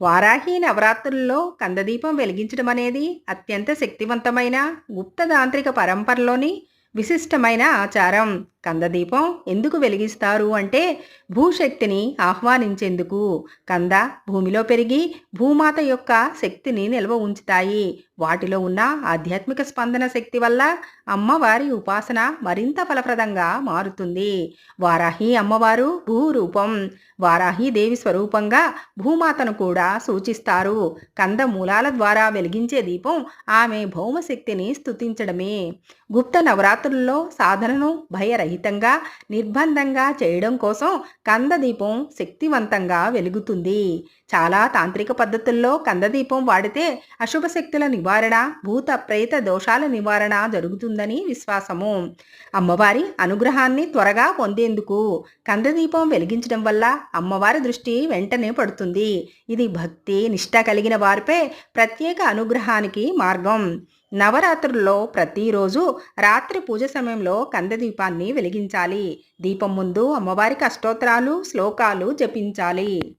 వారాహి నవరాత్రుల్లో కందదీపం వెలిగించడం అనేది అత్యంత శక్తివంతమైన గుప్త తాంత్రిక పరంపరలోని విశిష్టమైన ఆచారం. కందదీపం ఎందుకు వెలిగిస్తారు అంటే భూశక్తిని ఆహ్వానించేందుకు. కంద భూమిలో పెరిగి భూమాత యొక్క శక్తిని నిల్వ ఉంచుతాయి. వాటిలో ఉన్న ఆధ్యాత్మిక స్పందన శక్తి వల్ల అమ్మవారి ఉపాసన మరింత ఫలప్రదంగా మారుతుంది. వారాహి అమ్మవారు భూరూపం వారాహి దేవి స్వరూపంగా భూమాతను కూడా సూచిస్తారు. కంద మూలాల ద్వారా వెలిగించే దీపం ఆమె భౌమశక్తిని స్థుతించడమే గుప్త నవరాత్రుల్లో సాధనను భయరహితంగా నిర్బంధంగా చేయడం కోసం కంద దీపం శక్తివంతంగా వెలుగుతుంది. చాలా తాంత్రిక పద్ధతుల్లో కందదీపం వాడితే అశుభ శక్తుల నివారణ భూత ప్రేత దోషాల నివారణ జరుగుతుందని విశ్వాసము. అమ్మవారి అనుగ్రహాన్ని త్వరగా పొందేందుకు కందదీపం వెలిగించడం వల్ల అమ్మవారి దృష్టి వెంటనే పడుతుంది. ఇది భక్తి నిష్ట కలిగిన వారిపై ప్రత్యేక అనుగ్రహానికి మార్గం. నవరాత్రుల్లో ప్రతిరోజు రాత్రి పూజ సమయంలో కందదీపాన్ని వెలిగించాలి. దీపం ముందు అమ్మవారికి అష్టోత్తరాలు శ్లోకాలు జపించాలి.